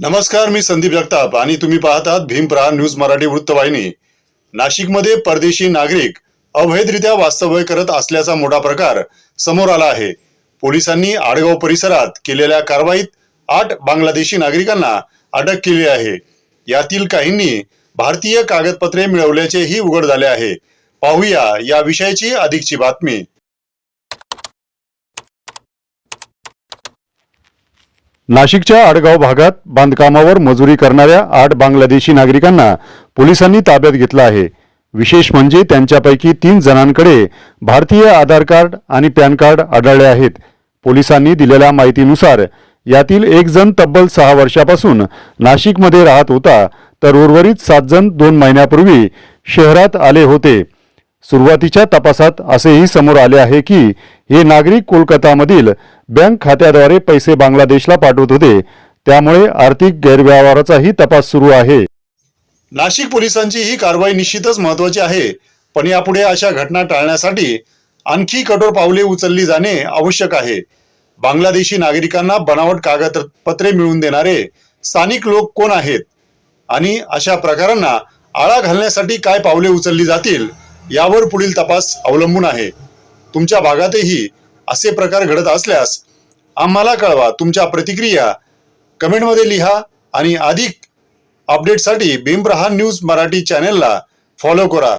नमस्कार मी संदीप जगताप आणि तुम्ही पाहतात भीमप्रहार न्यूज मराठी वृत्तवाहिनी. नाशिकमध्ये परदेशी नागरिक अवैधरित्या वास्तव्य करत असल्याचा मोठा प्रकार समोर आला आहे. पोलिसांनी आडगाव परिसरात केलेल्या कारवाईत आठ बांगलादेशी नागरिकांना अटक केली आहे. यातील काहींनी भारतीय कागदपत्रे मिळवल्याचेही उघड झाले आहे. पाहूया या विषयाची अधिकची बातमी. नाशिकच्या आडगाव भागात बांधकामावर मजुरी करणाऱ्या आठ बांगलादेशी नागरिकांना पोलिसांनी ताब्यात घेतलं आहे. विशेष म्हणजे त्यांच्यापैकी तीन जणांकडे भारतीय आधार कार्ड आणि पॅन कार्ड आढळले आहेत. पोलिसांनी दिलेल्या माहितीनुसार यातील एक जण तब्बल सहा वर्षापासून नाशिकमध्ये राहत होता तर उर्वरित सात जण दोन महिन्यापूर्वी शहरात आले होते. सुरुवातीच्या तपासात असेही समोर आले आहे की हे नागरिक कोलकातामधील बँक खात्याद्वारे पैसे बांगलादेशला पाठवत होते. त्यामुळे आर्थिक गैरव्यवहाराचाही तपास सुरू आहे. नाशिक पोलिसांची ही कारवाई निश्चितच महत्वाची आहे. पण यापुढे अशा घटना टाळण्यासाठी आणखी कठोर पावले उचलली जाणे आवश्यक आहे. बांगलादेशी नागरिकांना बनावट कागदपत्रे मिळवून देणारे स्थानिक लोक कोण आहेत? आणि अशा प्रकारांना आळा घालण्यासाठी काय पावले उचलली जातील? यावर पुढील तपास अवलंबून आहे. तुमच्या भागातही असे प्रकार घडत असल्यास आम्हाला कळवा तुमच्या प्रतिक्रिया. कमेंटमध्ये लिहा आणि अधिक अपडेटसाठी भीमप्रहार न्यूज मराठी चॅनेलला फॉलो करा.